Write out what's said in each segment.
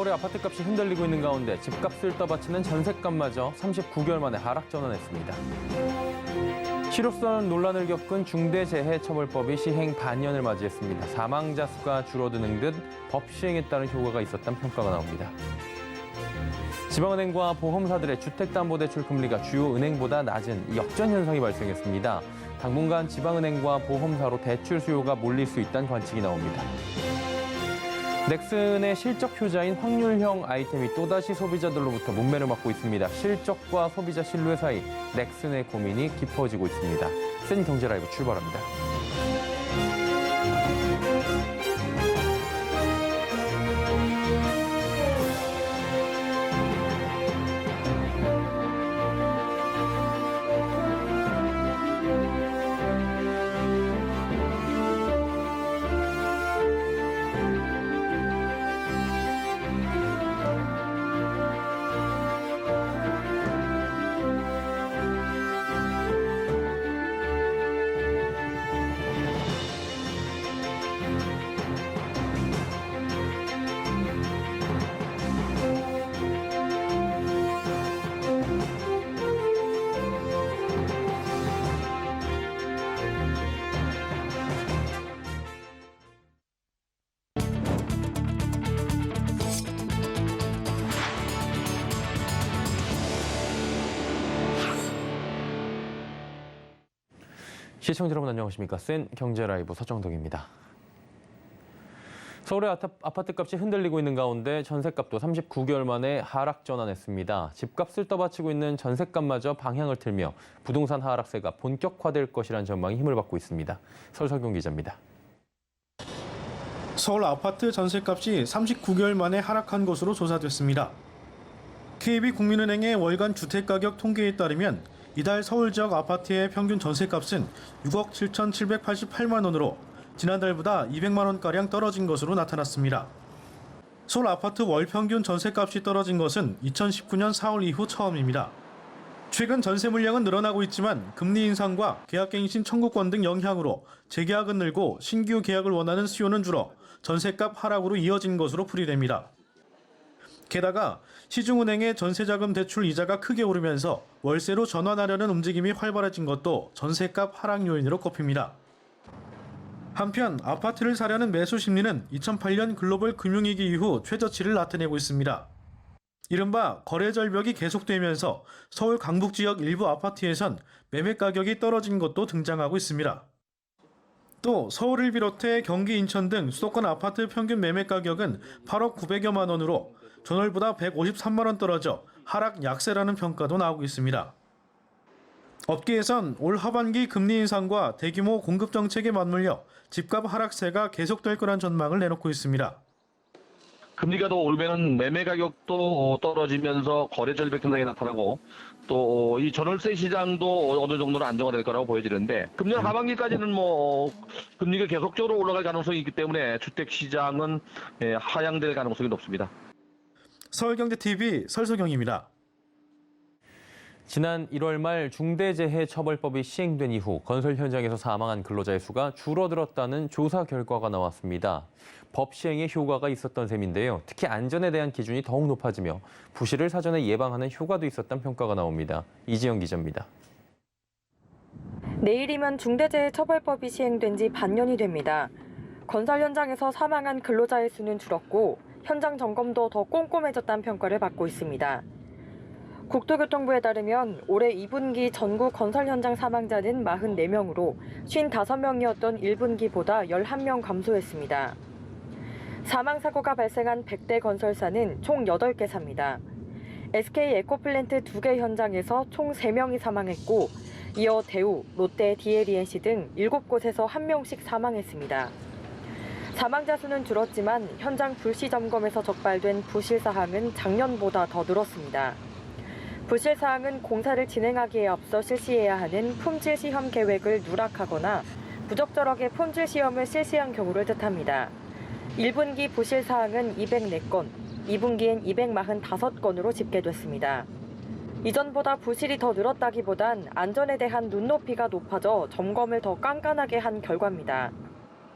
서울의 아파트값이 흔들리고 있는 가운데 집값을 떠받치는 전셋값마저 39개월 만에 하락 전환했습니다. 실효성 논란을 겪은 중대재해처벌법이 시행 반년을 맞이했습니다. 사망자 수가 줄어드는 듯 법 시행에 따른 효과가 있었다는 평가가 나옵니다. 지방은행과 보험사들의 주택담보대출 금리가 주요 은행보다 낮은 역전 현상이 발생했습니다. 당분간 지방은행과 보험사로 대출 수요가 몰릴 수 있다는 관측이 나옵니다. 넥슨의 실적 효자인 확률형 아이템이 또다시 소비자들로부터 문매를 맞고 있습니다. 실적과 소비자 신뢰 사이 넥슨의 고민이 깊어지고 있습니다. 센 경제 라이브 출발합니다. 시청자 여러분 안녕하십니까? 센 경제 라이브 서정덕입니다. 서울의 아파트값이 흔들리고 있는 가운데 전셋값도 39개월 만에 하락 전환했습니다. 집값을 떠받치고 있는 전셋값마저 방향을 틀며 부동산 하락세가 본격화될 것이라는 전망이 힘을 받고 있습니다. 설석용 기자입니다. 서울 아파트 전세값이 39개월 만에 하락한 것으로 조사됐습니다. KB국민은행의 월간 주택가격 통계에 따르면 이달 서울 지역 아파트의 평균 전세값은 6억 7,788만 원으로 지난달보다 200만 원가량 떨어진 것으로 나타났습니다. 서울 아파트 월 평균 전세값이 떨어진 것은 2019년 4월 이후 처음입니다. 최근 전세 물량은 늘어나고 있지만 금리 인상과 계약갱신 청구권 등 영향으로 재계약은 늘고 신규 계약을 원하는 수요는 줄어 전세값 하락으로 이어진 것으로 풀이됩니다. 게다가 시중은행의 전세자금 대출 이자가 크게 오르면서 월세로 전환하려는 움직임이 활발해진 것도 전세값 하락 요인으로 꼽힙니다. 한편 아파트를 사려는 매수 심리는 2008년 글로벌 금융위기 이후 최저치를 나타내고 있습니다. 이른바 거래 절벽이 계속되면서 서울 강북 지역 일부 아파트에선 매매 가격이 떨어진 것도 등장하고 있습니다. 또 서울을 비롯해 경기 인천 등 수도권 아파트 평균 매매 가격은 8억 900여만 원으로 전월보다 153만 원 떨어져 하락 약세라는 평가도 나오고 있습니다. 업계에선 올 하반기 금리 인상과 대규모 공급 정책에 맞물려 집값 하락세가 계속될 거란 전망을 내놓고 있습니다. 금리가 더 오르면은 매매 가격도 어, 떨어지면서 거래 절벽 현상이 나타나고 또 이 전월세 시장도 어느 정도는 안정화될 거라고 보여지는데 금년 하반기까지는 뭐 어, 금리가 계속적으로 올라갈 가능성이 있기 때문에 주택 시장은 예, 하향될 가능성이 높습니다. 서울경제TV 설소경입니다. 지난 1월 말 중대재해처벌법이 시행된 이후 건설 현장에서 사망한 근로자의 수가 줄어들었다는 조사 결과가 나왔습니다. 법 시행에 효과가 있었던 셈인데요. 특히 안전에 대한 기준이 더욱 높아지며 부실을 사전에 예방하는 효과도 있었다는 평가가 나옵니다. 이지영 기자입니다. 내일이면 중대재해처벌법이 시행된 지 반년이 됩니다. 건설 현장에서 사망한 근로자의 수는 줄었고 현장 점검도 더 꼼꼼해졌다는 평가를 받고 있습니다. 국토교통부에 따르면 올해 2분기 전국 건설 현장 사망자는 44명으로 55명이었던 1분기보다 11명 감소했습니다. 사망사고가 발생한 100대 건설사는 총 8개사입니다. SK 에코플랜트 2개 현장에서 총 3명이 사망했고 이어 대우, 롯데, DLENC 등 7곳에서 1명씩 사망했습니다. 사망자 수는 줄었지만 현장 불시 점검에서 적발된 부실 사항은 작년보다 더 늘었습니다. 부실 사항은 공사를 진행하기에 앞서 실시해야 하는 품질 시험 계획을 누락하거나 부적절하게 품질 시험을 실시한 경우를 뜻합니다. 1분기 부실 사항은 204건, 2분기엔 245건으로 집계됐습니다. 이전보다 부실이 더 늘었다기보단 안전에 대한 눈높이가 높아져 점검을 더 깐깐하게 한 결과입니다.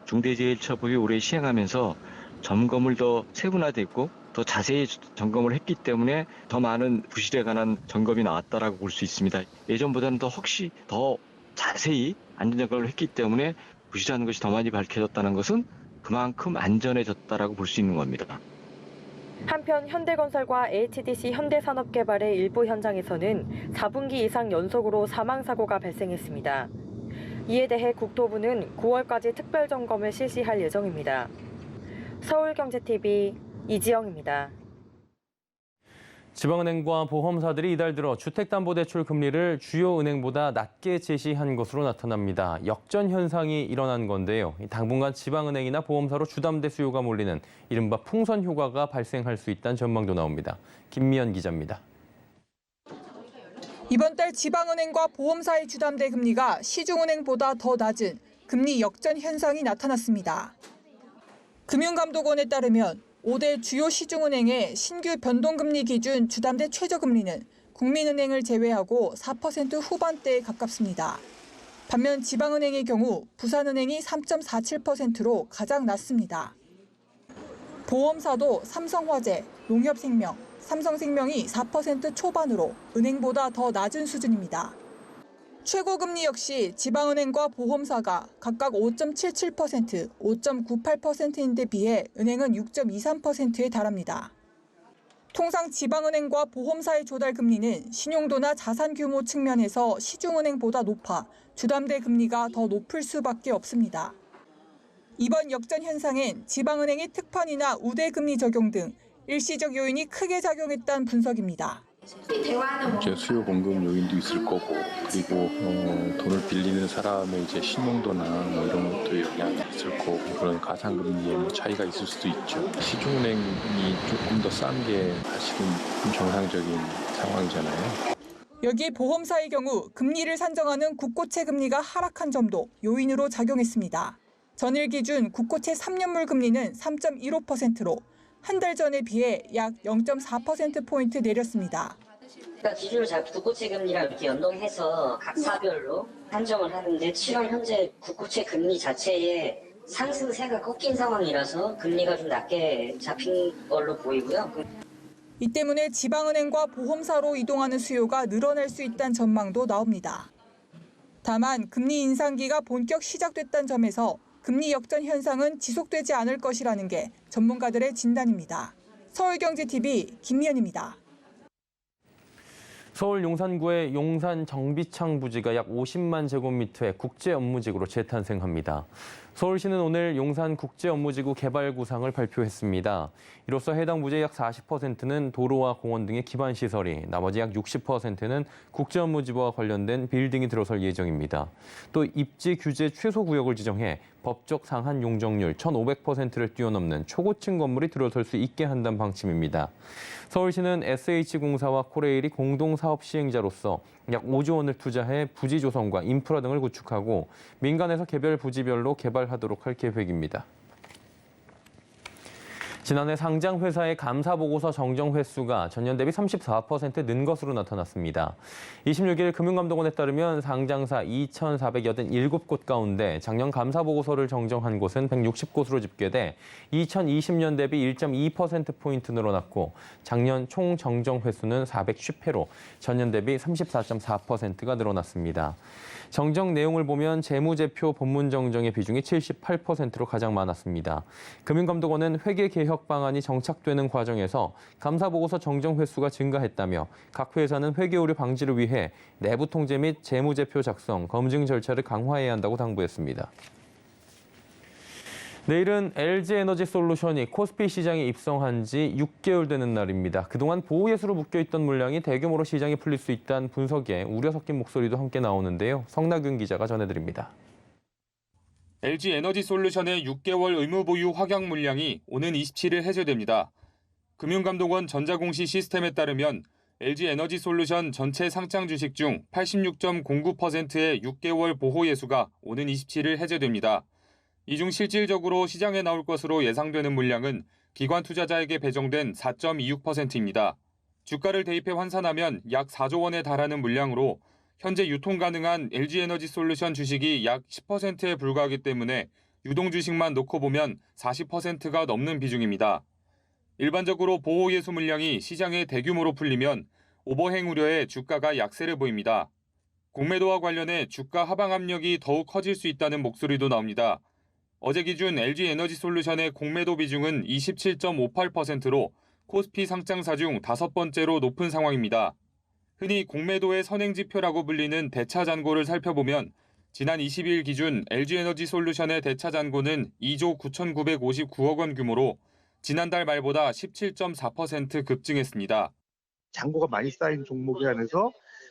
중대재해처벌이 올해 시행하면서 점검을 더 세분화됐고 더 자세히 점검을 했기 때문에 더 많은 부실에 관한 점검이 나왔다라고 볼 수 있습니다. 예전보다는 더 혹시 더 자세히 안전 점검을 했기 때문에 부실하는 것이 더 많이 밝혀졌다는 것은 그만큼 안전해졌다라고 볼 수 있는 겁니다. 한편 현대건설과 HDC 현대산업개발의 일부 현장에서는 4분기 이상 연속으로 사망사고가 발생했습니다. 이에 대해 국토부는 9월까지 특별 점검을 실시할 예정입니다. 서울경제TV 이지영입니다. 지방은행과 보험사들이 이달 들어 주택담보대출 금리를 주요 은행보다 낮게 제시한 것으로 나타납니다. 역전 현상이 일어난 건데요. 당분간 지방은행이나 보험사로 주담대 수요가 몰리는 이른바 풍선 효과가 발생할 수 있다는 전망도 나옵니다. 김미연 기자입니다. 이번 달 지방은행과 보험사의 주담대 금리가 시중은행보다 더 낮은 금리 역전 현상이 나타났습니다. 금융감독원에 따르면 5대 주요 시중은행의 신규 변동금리 기준 주담대 최저금리는 국민은행을 제외하고 4% 후반대에 가깝습니다. 반면 지방은행의 경우 부산은행이 3.47%로 가장 낮습니다. 보험사도 삼성화재, 농협생명, 삼성생명이 4% 초반으로 은행보다 더 낮은 수준입니다. 최고금리 역시 지방은행과 보험사가 각각 5.77%, 5.98%인데 비해 은행은 6.23%에 달합니다. 통상 지방은행과 보험사의 조달 금리는 신용도나 자산 규모 측면에서 시중은행보다 높아 주담대 금리가 더 높을 수밖에 없습니다. 이번 역전 현상엔 지방은행의 특판이나 우대 금리 적용 등 일시적 요인이 크게 작용했다는 분석입니다. 이제 수요 공급 요인도 있을 거고 그리고 어, 돈을 빌리는 사람의 이제 신용도나 뭐 이런 것도 영향이 있을 거고 그런 가상금리에 뭐 차이가 있을 수도 있죠. 시중은행이 조금 더 싼 게 사실은 정상적인 상황이잖아요. 여기에 보험사의 경우 금리를 산정하는 국고채 금리가 하락한 점도 요인으로 작용했습니다. 전일 기준 국고채 3년물 금리는 3.15%로 한 달 전에 비해 약 0.4%포인트 내렸습니다. 그러니까 기준을 잘 국고채 금리랑 이렇게 연동해서 각 사별로 한정을 하는데 7월 현재 국고채 금리 자체에 상승세가 꺾인 상황이라서 금리가 좀 낮게 잡힌 걸로 보이고요. 이 때문에 지방은행과 보험사로 이동하는 수요가 늘어날 수 있다는 전망도 나옵니다. 다만 금리 인상기가 본격 시작됐다는 점에서 금리 역전 현상은 지속되지 않을 것이라는 게 전문가들의 진단입니다. 서울경제TV 김미연입니다. 서울 용산구의 용산 정비창 부지가 약 50만 제곱미터의 국제 업무지구로 재탄생합니다. 서울시는 오늘 용산 국제 업무지구 개발 구상을 발표했습니다. 이로써 해당 부지의 약 40%는 도로와 공원 등의 기반 시설이, 나머지 약 60%는 국제 업무지구와 관련된 빌딩이 들어설 예정입니다. 또 입지 규제 최소 구역을 지정해 법적 상한 용적률 1,500%를 뛰어넘는 초고층 건물이 들어설 수 있게 한다는 방침입니다. 서울시는 SH공사와 코레일이 공동 사업 시행자로서 약 5조 원을 투자해 부지 조성과 인프라 등을 구축하고 민간에서 개별 부지별로 개발하도록 할 계획입니다. 지난해 상장 회사의 감사 보고서 정정 횟수가 전년 대비 34%는 것으로 나타났습니다. 26일 금융감독원에 따르면 상장사 2,487곳 가운데 작년 감사 보고서를 정정한 곳은 160곳으로 집계돼 2020년 대비 1.2% 포인트 늘어났고 작년 총 정정 횟수는 410회로 전년 대비 34.4%가 늘어났습니다. 정정 내용을 보면 재무제표 본문 정정의 비중이 78%로 가장 많았습니다. 금융감독원은 회계 개혁 방안이 정착되는 과정에서 감사 보고서 정정 횟수가 증가했다며 각 회사는 회계 오류 방지를 위해 내부 통제 및 재무제표 작성, 검증 절차를 강화해야 한다고 당부했습니다. 내일은 LG에너지 솔루션이 코스피 시장에 입성한 지 6개월 되는 날입니다. 그동안 보호예수로 묶여있던 물량이 대규모로 시장에 풀릴 수 있다는 분석에 우려 섞인 목소리도 함께 나오는데요. 성나균 기자가 전해드립니다. LG 에너지 솔루션의 6개월 의무 보유 확약 물량이 오는 27일 해제됩니다. 금융감독원 전자공시 시스템에 따르면 LG 에너지 솔루션 전체 상장 주식 중 86.09%의 6개월 보호 예수가 오는 27일 해제됩니다. 이 중 실질적으로 시장에 나올 것으로 예상되는 물량은 기관 투자자에게 배정된 4.26%입니다. 주가를 대입해 환산하면 약 4조 원에 달하는 물량으로 현재 유통 가능한 LG 에너지 솔루션 주식이 약 10%에 불과하기 때문에 유동 주식만 놓고 보면 40%가 넘는 비중입니다. 일반적으로 보호 예수 물량이 시장에 대규모로 풀리면 오버행 우려에 주가가 약세를 보입니다. 공매도와 관련해 주가 하방 압력이 더욱 커질 수 있다는 목소리도 나옵니다. 어제 기준 LG 에너지 솔루션의 공매도 비중은 27.58%로 코스피 상장사 중 다섯 번째로 높은 상황입니다. 흔히 공매도의 선행지표라고 불리는 대차 잔고를 살펴보면 지난 20일 기준 LG 에너지 솔루션의 대차 잔고는 2조 9,959억 원 규모로 지난달 말보다 17.4% 급증했습니다. 잔고가 많이 쌓인 종목에 한해서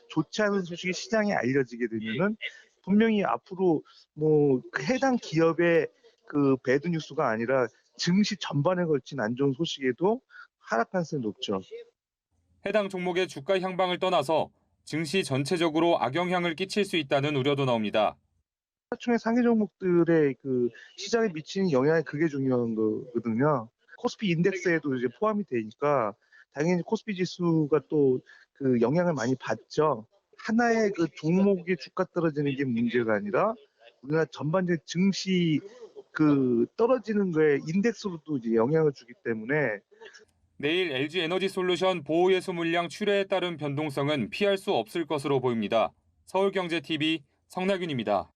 좋지 않은 소식이 시장에 알려지게 되면은 분명히 앞으로 뭐그 해당 기업의 그 배드 뉴스가 아니라 증시 전반에 걸친 안 좋은 소식에도 하락 가능성이 높죠. 해당 종목의 주가 향방을 떠나서 증시 전체적으로 악영향을 끼칠 수 있다는 우려도 나옵니다. 하중의 상위 종목들의 그 시장에 미치는 영향이 그게 중요한 거거든요. 코스피 인덱스에도 이제 포함이 되니까 당연히 코스피 지수가 또 그 영향을 많이 받죠. 하나의 그 종목의 주가 떨어지는 게 문제가 아니라 우리나라 전반적인 증시 그 떨어지는 거에 인덱스로도 이제 영향을 주기 때문에 내일 LG 에너지 솔루션 보호예수 물량 출하에 따른 변동성은 피할 수 없을 것으로 보입니다. 서울경제TV 성나균입니다.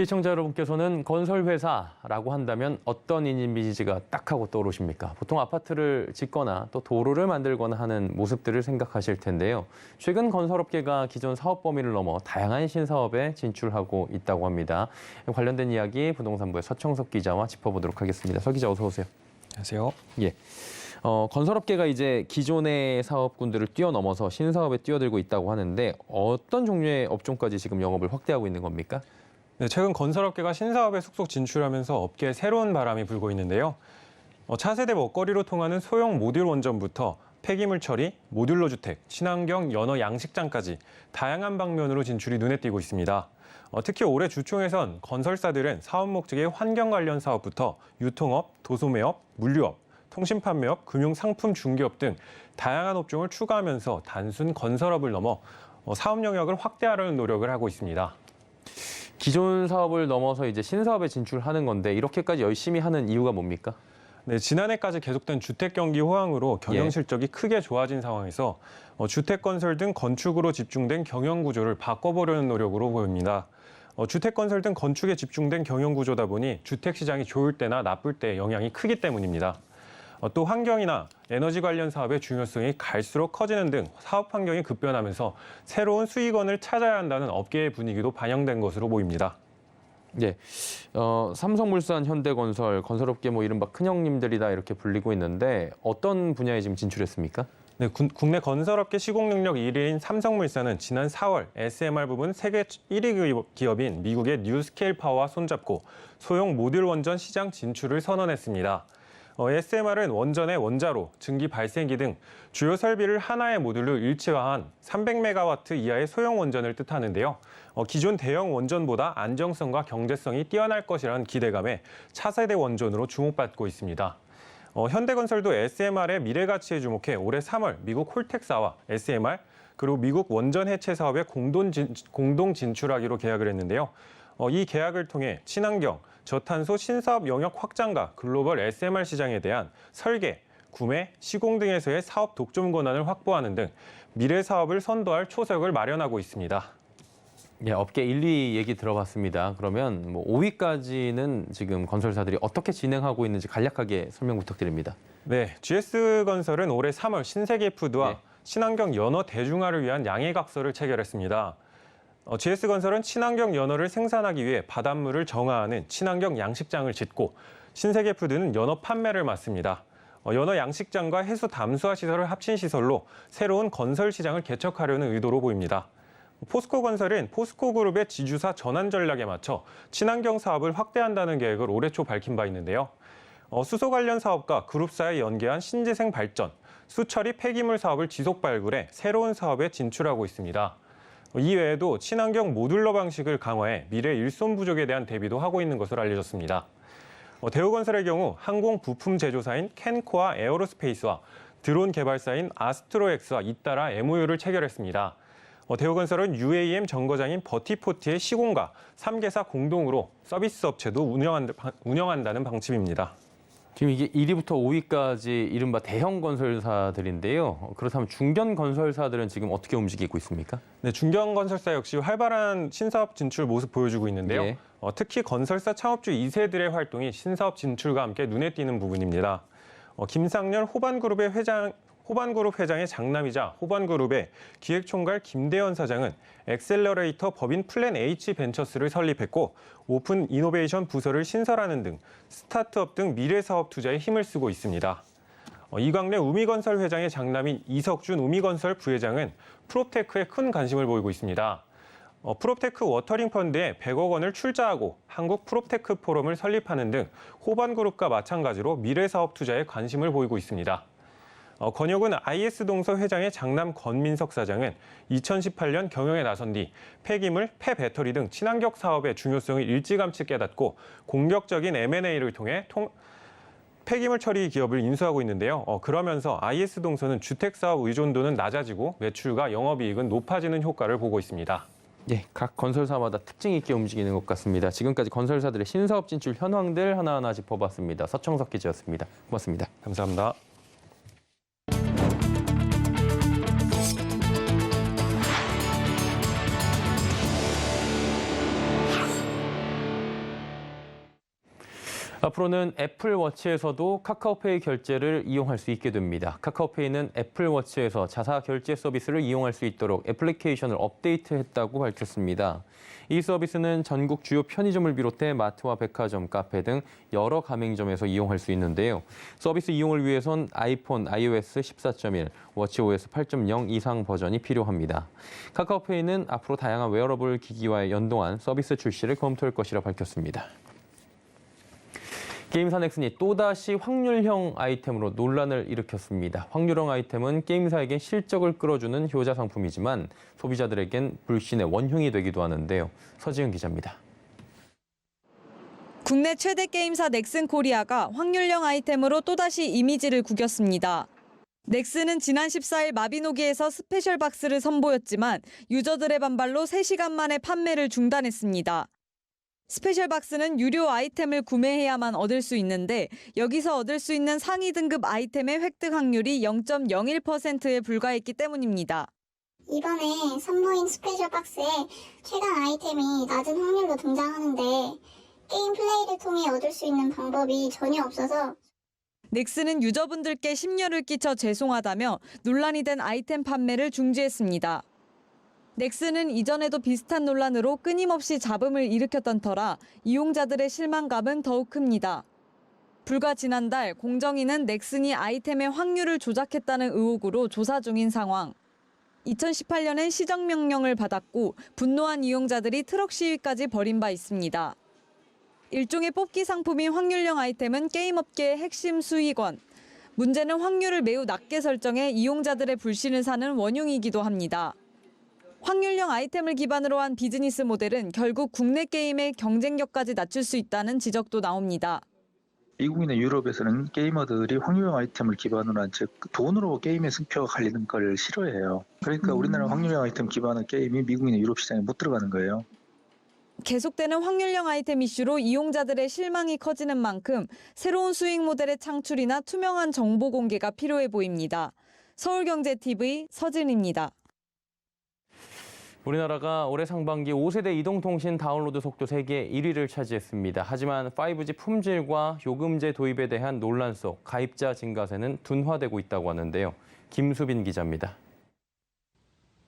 시청자 여러분께서는 건설회사라고 한다면 어떤 이미지가 딱 하고 떠오르십니까? 보통 아파트를 짓거나 또 도로를 만들거나 하는 모습들을 생각하실 텐데요. 최근 건설업계가 기존 사업 범위를 넘어 다양한 신사업에 진출하고 있다고 합니다. 관련된 이야기 부동산부의 서청석 기자와 짚어보도록 하겠습니다. 서 기자 어서 오세요. 안녕하세요. 예. 어, 건설업계가 이제 기존의 사업군들을 뛰어넘어서 신사업에 뛰어들고 있다고 하는데 어떤 종류의 업종까지 지금 영업을 확대하고 있는 겁니까? 네, 최근 건설업계가 신사업에 속속 진출하면서 업계에 새로운 바람이 불고 있는데요. 어, 차세대 먹거리로 통하는 소형 모듈 원전부터 폐기물 처리, 모듈러 주택, 친환경 연어 양식장까지 다양한 방면으로 진출이 눈에 띄고 있습니다. 어, 특히 올해 주총에선 건설사들은 사업 목적의 환경 관련 사업부터 유통업, 도소매업, 물류업, 통신 판매업, 금융 상품 중개업 등 다양한 업종을 추가하면서 단순 건설업을 넘어 어, 사업 영역을 확대하려는 노력을 하고 있습니다. 기존 사업을 넘어서 이제 신사업에 진출하는 건데 이렇게까지 열심히 하는 이유가 뭡니까? 네, 지난해까지 계속된 주택 경기 호황으로 경영 예. 실적이 크게 좋아진 상황에서 어, 주택 건설 등 건축으로 집중된 경영 구조를 바꿔보려는 노력으로 보입니다. 어, 주택 건설 등 건축에 집중된 경영 구조다 보니 주택 시장이 좋을 때나 나쁠 때 영향이 크기 때문입니다. 어, 또 환경이나 에너지 관련 사업의 중요성이 갈수록 커지는 등 사업 환경이 급변하면서 새로운 수익원을 찾아야 한다는 업계의 분위기도 반영된 것으로 보입니다. 예, 어, 삼성물산, 현대건설, 건설업계 뭐 이른바 큰형님들이다 이렇게 불리고 있는데 어떤 분야에 지금 진출했습니까? 네, 군- 국내 건설업계 시공 능력 1위인 삼성물산은 지난 4월 SMR 부분 세계 1위 기업인 미국의 뉴스케일 파워와 손잡고 소형 모듈 원전 시장 진출을 선언했습니다. 어, SMR은 원전의 원자로, 증기 발생기 등 주요 설비를 하나의 모듈로 일체화한 300메가와트 이하의 소형 원전을 뜻하는데요. 어, 기존 대형 원전보다 안정성과 경제성이 뛰어날 것이라는 기대감에 차세대 원전으로 주목받고 있습니다. 어, 현대건설도 SMR의 미래 가치에 주목해 올해 3월 미국 홀텍사와 SMR 그리고 미국 원전 해체 사업에 공동, 진출하기로 계약을 했는데요. 어, 이 계약을 통해 친환경, 저탄소 신사업 영역 확장과 글로벌 SMR 시장에 대한 설계, 구매, 시공 등에서의 사업 독점 권한을 확보하는 등 미래 사업을 선도할 초석을 마련하고 있습니다. 예, 업계 1, 2 얘기 들어봤습니다. 그러면 뭐 5위까지는 지금 건설사들이 어떻게 진행하고 있는지 간략하게 설명 부탁드립니다. 네, GS건설은 올해 3월 신세계 푸드와 예. 친환경 연어 대중화를 위한 양해각서를 체결했습니다. 어, GS건설은 친환경 연어를 생산하기 위해 바닷물을 정화하는 친환경 양식장을 짓고 신세계 푸드는 연어 판매를 맡습니다. 어, 연어 양식장과 해수 담수화 시설을 합친 시설로 새로운 건설 시장을 개척하려는 의도로 보입니다. 포스코 건설은 포스코 그룹의 지주사 전환 전략에 맞춰 친환경 사업을 확대한다는 계획을 올해 초 밝힌 바 있는데요. 어, 수소 관련 사업과 그룹사에 연계한 신재생 발전, 수처리 폐기물 사업을 지속 발굴해 새로운 사업에 진출하고 있습니다. 어, 이 외에도 친환경 모듈러 방식을 강화해 미래 일손 부족에 대한 대비도 하고 있는 것으로 알려졌습니다. 어, 대우건설의 경우 항공 부품 제조사인 캔코와 에어로스페이스와 드론 개발사인 아스트로엑스와 잇따라 MOU를 체결했습니다. 어, 대우건설은 UAM 정거장인 버티포트의 시공과 3개사 공동으로 서비스 업체도 운영한, 운영한다는 방침입니다. 지금 이게 1위부터 5위까지 이른바 대형 건설사들인데요. 그렇다면 중견 건설사들은 지금 어떻게 움직이고 있습니까? 네, 중견 건설사 역시 활발한 신사업 진출 모습 보여주고 있는데요. 예. 어, 특히 건설사 창업주 2세들의 활동이 신사업 진출과 함께 눈에 띄는 부분입니다. 어, 김상렬 호반그룹의 회장 호반그룹 회장의 장남이자 호반그룹의 기획총괄 김대현 사장은 엑셀러레이터 법인 플랜 H 벤처스를 설립했고 오픈 이노베이션 부서를 신설하는 등 스타트업 등 미래 사업 투자에 힘을 쓰고 있습니다. 어, 이광래 우미건설 회장의 장남인 이석준 우미건설 부회장은 프롭테크에 큰 관심을 보이고 있습니다. 어, 프롭테크 워터링 펀드에 100억 원을 출자하고 한국 프롭테크 포럼을 설립하는 등 호반그룹과 마찬가지로 미래 사업 투자에 관심을 보이고 있습니다. 어, 권혁은 IS 동서 회장의 장남 권민석 사장은 2018년 경영에 나선 뒤 폐기물, 폐배터리 등 친환경 사업의 중요성을 일찌감치 깨닫고 공격적인 M&A를 통해 통, 폐기물 처리 기업을 인수하고 있는데요. 어, 그러면서 IS 동서는 주택 사업 의존도는 낮아지고 매출과 영업이익은 높아지는 효과를 보고 있습니다. 예, 각 건설사마다 특징 있게 움직이는 것 같습니다. 지금까지 건설사들의 신사업 진출 현황들 하나하나 짚어봤습니다. 서청석 기자였습니다. 고맙습니다. 감사합니다. 앞으로는 애플워치에서도 카카오페이 결제를 이용할 수 있게 됩니다. 카카오페이는 애플워치에서 자사 결제 서비스를 이용할 수 있도록 애플리케이션을 업데이트했다고 밝혔습니다. 이 서비스는 전국 주요 편의점을 비롯해 마트와 백화점, 카페 등 여러 가맹점에서 이용할 수 있는데요. 서비스 이용을 위해선 아이폰 iOS 14.1, 워치OS 8.0 이상 버전이 필요합니다. 카카오페이는 앞으로 다양한 웨어러블 기기와 연동한 서비스 출시를 검토할 것이라 밝혔습니다. 게임사 넥슨이 또다시 확률형 아이템으로 논란을 일으켰습니다. 확률형 아이템은 게임사에겐 실적을 끌어주는 효자 상품이지만 소비자들에겐 불신의 원흉이 되기도 하는데요. 서지은 기자입니다. 국내 최대 게임사 넥슨 코리아가 확률형 아이템으로 또다시 이미지를 구겼습니다. 넥슨은 지난 14일 마비노기에서 스페셜 박스를 선보였지만 유저들의 반발로 3시간 만에 판매를 중단했습니다. 스페셜 박스는 유료 아이템을 구매해야만 얻을 수 있는데 여기서 얻을 수 있는 상위 등급 아이템의 획득 확률이 0.01%에 불과했기 때문입니다. 이번에 선보인 스페셜 박스에 최강 아이템이 낮은 확률로 등장하는데 게임 플레이를 통해 얻을 수 있는 방법이 전혀 없어서 넥슨은 유저분들께 심려를 끼쳐 죄송하다며 논란이 된 아이템 판매를 중지했습니다. 넥슨은 이전에도 비슷한 논란으로 끊임없이 잡음을 일으켰던 터라 이용자들의 실망감은 더욱 큽니다. 불과 지난달 공정위는 넥슨이 아이템의 확률을 조작했다는 의혹으로 조사 중인 상황. 2018년엔 시정명령을 받았고 분노한 이용자들이 트럭 시위까지 벌인 바 있습니다. 일종의 뽑기 상품인 확률형 아이템은 게임업계의 핵심 수익원. 문제는 확률을 매우 낮게 설정해 이용자들의 불신을 사는 원흉이기도 합니다. 확률형 아이템을 기반으로 한 비즈니스 모델은 결국 국내 게임의 경쟁력까지 낮출 수 있다는 지적도 나옵니다. 미국이나 유럽에서는 게이머들이 확률형 아이템을 기반으로 한 즉 돈으로 게임의 승표가 갈리는 걸 싫어해요. 그러니까 우리나라 확률형 아이템 기반의 게임이 미국이나 유럽 시장에 못 들어가는 거예요. 계속되는 확률형 아이템 이슈로 이용자들의 실망이 커지는 만큼 새로운 수익 모델의 창출이나 투명한 정보 공개가 필요해 보입니다. 서울경제TV 서진입니다. 우리나라가 올해 상반기 5세대 이동통신 다운로드 속도 세계 1위를 차지했습니다. 하지만 5G 품질과 요금제 도입에 대한 논란 속 가입자 증가세는 둔화되고 있다고 하는데요. 김수빈 기자입니다.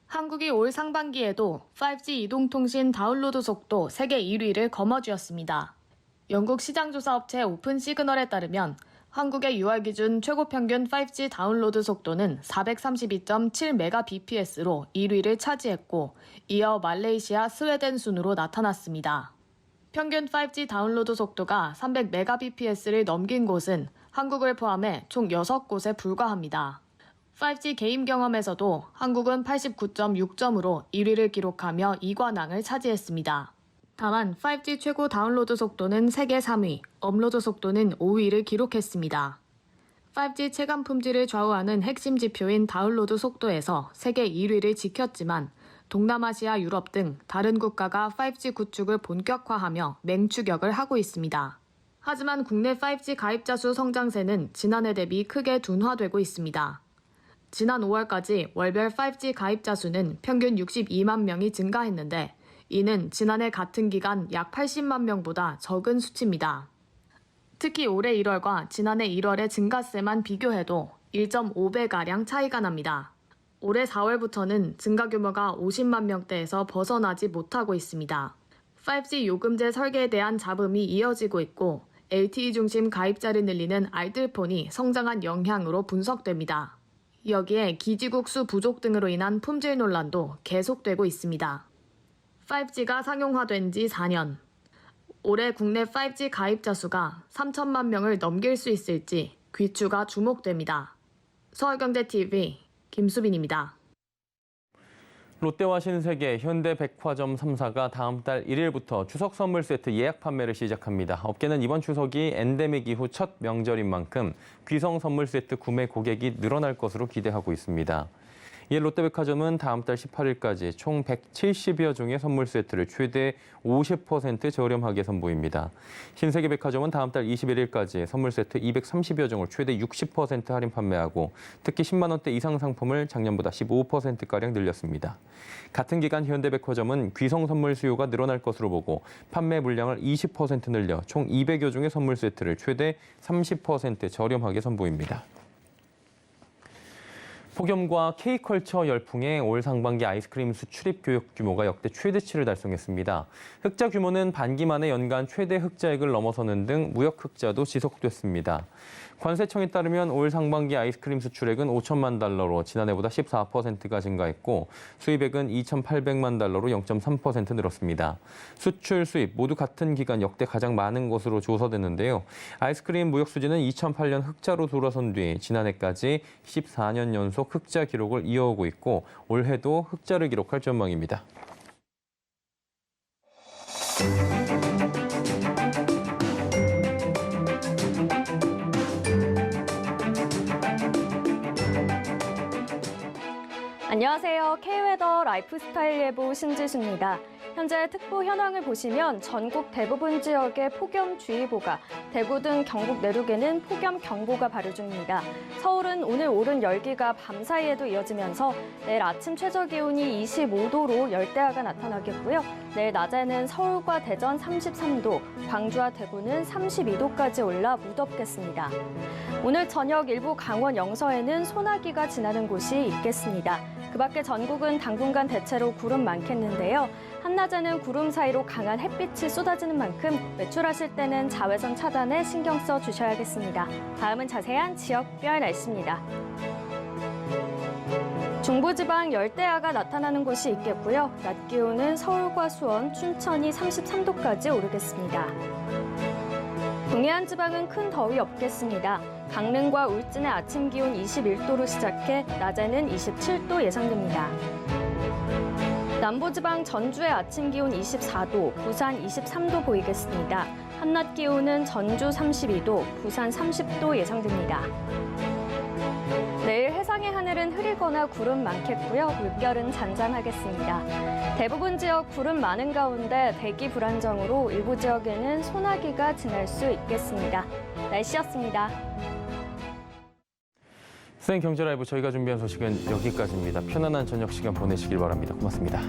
한국이 올 상반기에도 5G 이동통신 다운로드 속도 세계 1위를 거머쥐었습니다. 영국 시장조사업체 오픈 시그널에 따르면 한국의 6월 기준 최고 평균 5G 다운로드 속도는 432.7Mbps로 1위를 차지했고, 이어 말레이시아, 스웨덴 순으로 나타났습니다. 평균 5G 다운로드 속도가 300Mbps를 넘긴 곳은 한국을 포함해 총 6곳에 불과합니다. 5G 게임 경험에서도 한국은 89.6점으로 1위를 기록하며 2관왕을 차지했습니다. 다만 5G 최고 다운로드 속도는 세계 3위, 업로드 속도는 5위를 기록했습니다. 5G 체감 품질을 좌우하는 핵심 지표인 다운로드 속도에서 세계 1위를 지켰지만 동남아시아, 유럽 등 다른 국가가 5G 구축을 본격화하며 맹추격을 하고 있습니다. 하지만 국내 5G 가입자 수 성장세는 지난해 대비 크게 둔화되고 있습니다. 지난 5월까지 월별 5G 가입자 수는 평균 62만 명이 증가했는데 이는 지난해 같은 기간 약 80만 명보다 적은 수치입니다. 특히 올해 1월과 지난해 1월의 증가세만 비교해도 1.5배가량 차이가 납니다. 올해 4월부터는 증가 규모가 50만 명대에서 벗어나지 못하고 있습니다. 5G 요금제 설계에 대한 잡음이 이어지고 있고 LTE 중심 가입자를 늘리는 알뜰폰이 성장한 영향으로 분석됩니다. 여기에 기지국 수 부족 등으로 인한 품질 논란도 계속되고 있습니다. 5G가 상용화된 지 4년. 올해 국내 5G 가입자 수가 3천만 명을 넘길 수 있을지 귀추가 주목됩니다. 서울경제TV 김수빈입니다. 롯데와 신세계, 현대백화점 3사가 다음 달 1일부터 추석 선물 세트 예약 판매를 시작합니다. 업계는 이번 추석이 엔데믹 이후 첫 명절인 만큼 귀성 선물 세트 구매 고객이 늘어날 것으로 기대하고 있습니다. 이에 롯데백화점은 다음 달 18일까지 총 170여 종의 선물 세트를 최대 50% 저렴하게 선보입니다. 신세계백화점은 다음 달 21일까지 선물 세트 230여 종을 최대 60% 할인 판매하고 특히 10만 원대 이상 상품을 작년보다 15%가량 늘렸습니다. 같은 기간 현대백화점은 귀성 선물 수요가 늘어날 것으로 보고 판매 물량을 20% 늘려 총 200여 종의 선물 세트를 최대 30% 저렴하게 선보입니다. 폭염과 K컬처 열풍에 올 상반기 아이스크림 수출입 교육 규모가 역대 최대치를 달성했습니다. 흑자 규모는 반기 만에 연간 최대 흑자액을 넘어서는 등 무역 흑자도 지속됐습니다. 관세청에 따르면 올 상반기 아이스크림 수출액은 5천만 달러로 지난해보다 14%가 증가했고 수입액은 2,800만 달러로 0.3% 늘었습니다. 수출, 수입 모두 같은 기간 역대 가장 많은 것으로 조사됐는데요. 아이스크림 무역 수지는 2008년 흑자로 돌아선 뒤 지난해까지 14년 연속 흑자 기록을 이어오고 있고 올해도 흑자를 기록할 전망입니다. 안녕하세요. K웨더 라이프스타일 예보 신지수입니다. 현재 특보 현황을 보시면 전국 대부분 지역에 폭염주의보가, 대구 등 경북 내륙에는 폭염 경보가 발효 중입니다. 서울은 오늘 오른 열기가 밤사이에도 이어지면서 내일 아침 최저 기온이 25도로 열대야가 나타나겠고요. 내일 낮에는 서울과 대전 33도, 광주와 대구는 32도까지 올라 무덥겠습니다. 오늘 저녁 일부 강원 영서에는 소나기가 지나는 곳이 있겠습니다. 그 밖에 전국은 당분간 대체로 구름 많겠는데요. 한낮에는 구름 사이로 강한 햇빛이 쏟아지는 만큼 외출하실 때는 자외선 차단에 신경 써 주셔야겠습니다. 다음은 자세한 지역별 날씨입니다. 중부지방 열대야가 나타나는 곳이 있겠고요. 낮 기온은 서울과 수원, 춘천이 33도까지 오르겠습니다. 동해안 지방은 큰 더위 없겠습니다. 강릉과 울진의 아침 기온 21도로 시작해 낮에는 27도 예상됩니다. 남부지방 전주의 아침 기온 24도, 부산 23도 보이겠습니다. 한낮 기온은 전주 32도, 부산 30도 예상됩니다. 해상의 하늘은 흐리거나 구름 많겠고요. 물결은 잔잔하겠습니다. 대부분 지역 구름 많은 가운데 대기 불안정으로 일부 지역에는 소나기가 지날 수 있겠습니다. 날씨였습니다. 수행경제 라이브 저희가 준비한 소식은 여기까지입니다. 편안한 저녁 시간 보내시길 바랍니다. 고맙습니다.